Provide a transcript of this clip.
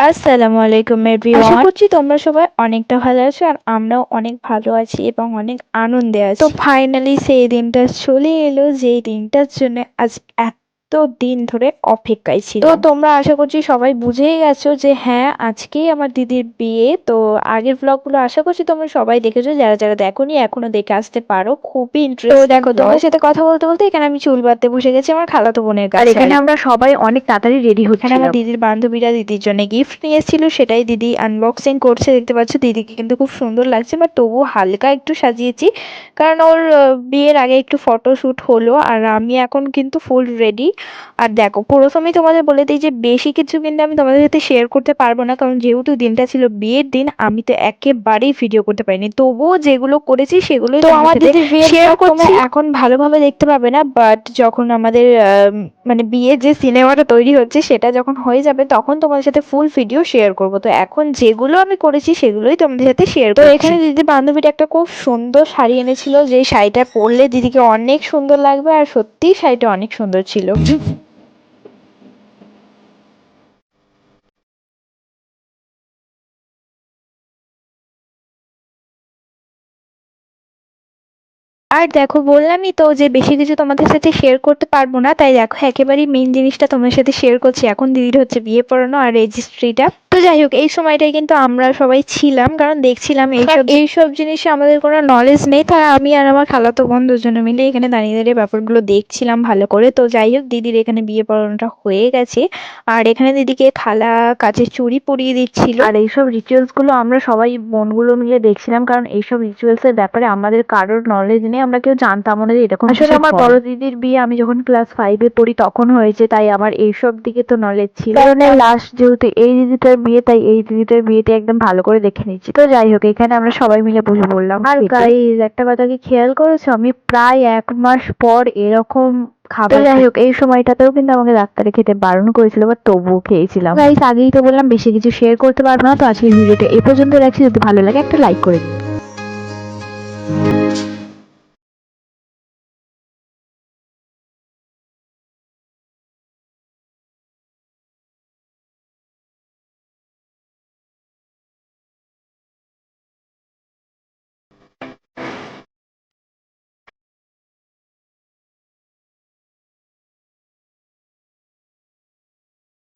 আসসালামু আলাইকুম এভরিওয়ান আশা করছি তোমরা সবাই অনেকটা ভালো আছো আর আমরাও অনেক ভালো আছি এবং অনেক আনন্দে আছি। তো ফাইনালি সেই দিনটা চলে এলো যেই দিনটার জন্য আজ এত দিন ধরে অপেক্ষায় ছিল। তো তোমরা আশা করছি সবাই বুঝেই গেছো যে হ্যাঁ আজকেই আমার দিদির বিয়ে। তো আগের ব্লগগুলো আশা করছি তোমরা সবাই দেখেছ। যারা যারা দেখোনি এখনও দেখে আসতে পারো। খুবই ইন্টারেস্ট তো দেখো তোমার সাথে কথা বলতে বলতে এখানে আমি চুল বাঁধতে বসে গেছি আমার খালাতো বোনের আর কাছে। এখানে আমরা সবাই অনেক তাড়াতাড়ি রেডি হচ্ছি এখানে আমার দিদির বান্ধবীরা দিদির জন্য গিফট নিয়ে এসেছিল সেটাই দিদি আনবক্সিং করছে দেখতে পাচ্ছ দিদিকে কিন্তু খুব সুন্দর লাগছে বাট তবু হালকা একটু সাজিয়েছি। কারণ ওর বিয়ের আগে একটু ফটোশ্যুট হলো আর আমি এখন কিন্তু ফুল রেডি আর দেখো প্রথমেই তোমাদের বলে দিই যে বেশি কিছু কিন্তু আমি তোমাদের সাথে শেয়ার করতে পারব না কারণ যেহেতু দিনটা ছিল বিয়ের দিন আমি তো একেবারেই ভিডিও করতে পারিনি। তবুও যেগুলো করেছি সেগুলোই তো বিয়ের শেয়ার করছি। এখন ভালোভাবে দেখতে পাবে না বাট যখন আমাদের মানে বিয়ের যে সিনেমাটা তৈরি হচ্ছে সেটা যখন হয়ে যাবে তখন তোমাদের সাথে ফুল ভিডিও শেয়ার করব। তো এখন যেগুলো আমি করেছি সেগুলোই তোমাদের সাথে শেয়ার তো এখানে দিদি বান্ধবীটা একটা খুব সুন্দর শাড়ি এনেছিল যে শাড়িটা পরলে দিদিকে অনেক সুন্দর লাগবে আর সত্যিই শাড়িটা অনেক সুন্দর ছিল। আর দেখো, বললামই তো যে বেশি কিছু তোমাদের সাথে শেয়ার করতে পারব না, তাই দেখো, একেবারেই মেন জিনিসটা তোমার সাথে শেয়ার করছি। এখন দিদির হচ্ছে বিয়ে পড়ানো আর রেজিস্ট্রিটা তো যাই হোক এই সময়টাই কিন্তু আমরা সবাই ছিলাম কারণ দেখছিলাম এইসব এইসব জিনিসে আমাদের কোনো নলেজ নেই। তাই আমি আর আমার খালাতো বোন দুজনে মিলে এখানে দাঁড়িয়ে দাঁড়িয়ে ব্যাপারগুলো দেখছিলাম ভালো করে। তো যাই হোক দিদির এখানে বিয়ে পড়ানোটা হয়ে গেছে। আর এখানে দিদিকে খালা কাছে চুড়ি পরিয়ে দিচ্ছিল। আর এইসব রিচুয়ালসগুলো আমরা সবাই বোনগুলো মিলে দেখছিলাম কারণ এইসব রিচুয়ালস এর ব্যাপারে আমাদের কারোর নলেজ নেই। আমরা কেউ জানতাম না যে এরকম আসলে আমার বড় দিদির বিয়ে আমি যখন ক্লাস ফাইভে পড়ি তখন হয়েছে তাই আমার এইসব দিকে তো নলেজ ছিল। কারণ লাস্ট যেহেতু এই দিদিটার বিয়ে তাই এই দিদিটার বিয়েতে একদম ভালো করে দেখে নিচ্ছি তো যাই হোক এখানে আমরা সবাই মিলে বসে পড়লাম। আর গাইজ একটা কথা কি খেয়াল করেছ? আমি প্রায় এক মাস পর এরকম খাবার যাই হোক এই সময়টাতেও কিন্তু আমাকে ডাক্তারে খেতে বারণ করেছিল বা তবুও খেয়েছিলাম। গাইজ আগেই তো বললাম বেশি কিছু শেয়ার করতে পারব না তো আজকের ভিডিওটা এ পর্যন্ত রাখছি। যদি ভালো লাগে একটা লাইক করে দিন